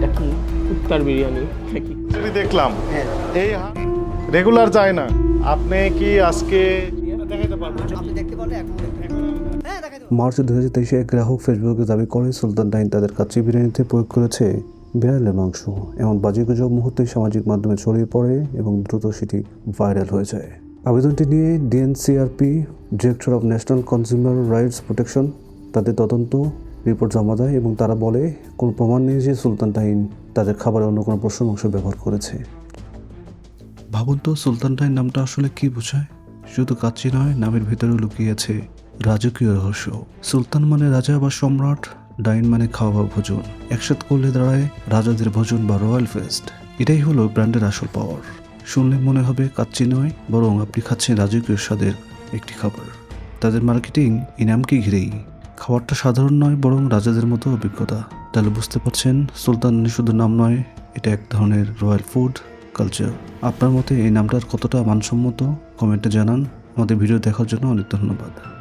এটা কি কুত্তার বিরিয়ানি কি দেখলাম। এই রেগুলার যায় না। আপনি কি আজকে দেখাইতে পারবেন আপনি দেখতে পারলে এখন দেখতে পারবেন। হ্যাঁ। মার্চ দু হাজার তেইশে এক গ্রাহক ফেসবুকে দাবি করে সুলতান ডাইন তাদের কাচ্চি বিরিয়ানিতে প্রয়োগ করেছে বিড়ালের মাংস। এমন বাজে গুজব মুহূর্তে সামাজিক মাধ্যমে ছড়িয়ে পড়ে এবং দ্রুত সেটি ভাইরাল হয়ে যায়। আবেদনটি নিয়ে DNCRP director of national consumer rights protection তাদের তদন্ত রিপোর্ট জমা দেয় এবং তারা বলে, কোনো প্রমাণ নেই যে সুলতান ডাইন তাদের খাবারে অন্য কোনো পশুর মাংস ব্যবহার করেছে। ভাবুন তো, সুলতান ডাইন নামটা আসলে কি বোঝায়? শুধু কাচ্চি নয়, নামের ভেতরে লুকিয়ে আছে রাজকীয় রহস্য। সুলতান মানে রাজা বা সম্রাট, ডাইন মানে খাওয়া বা ভোজন। একসাথে করলে দাঁড়ায় রাজাদের ভোজন বা রয়্যাল ফেস্ট। এটাই হলো ব্র্যান্ডের আসল পাওয়ার। শুনলে মনে হবে কাচ্চি নয়, বরং আপনি খাচ্ছেন রাজকীয় স্বাদের একটি খাবার। তাদের মার্কেটিং এই নামকে ঘিরেই। খাবারটা সাধারণ নয়, বরং রাজাদের মতো অভিজ্ঞতা। তাহলে বুঝতে পারছেন, সুলতান শুধু নাম নয়, এটা এক ধরনের রয়্যাল ফুড কালচার। আপনার মতে এই নামটার কতটা মানসম্মত? কমেন্টে জানান। আমাদের ভিডিও দেখার জন্য অনেক ধন্যবাদ।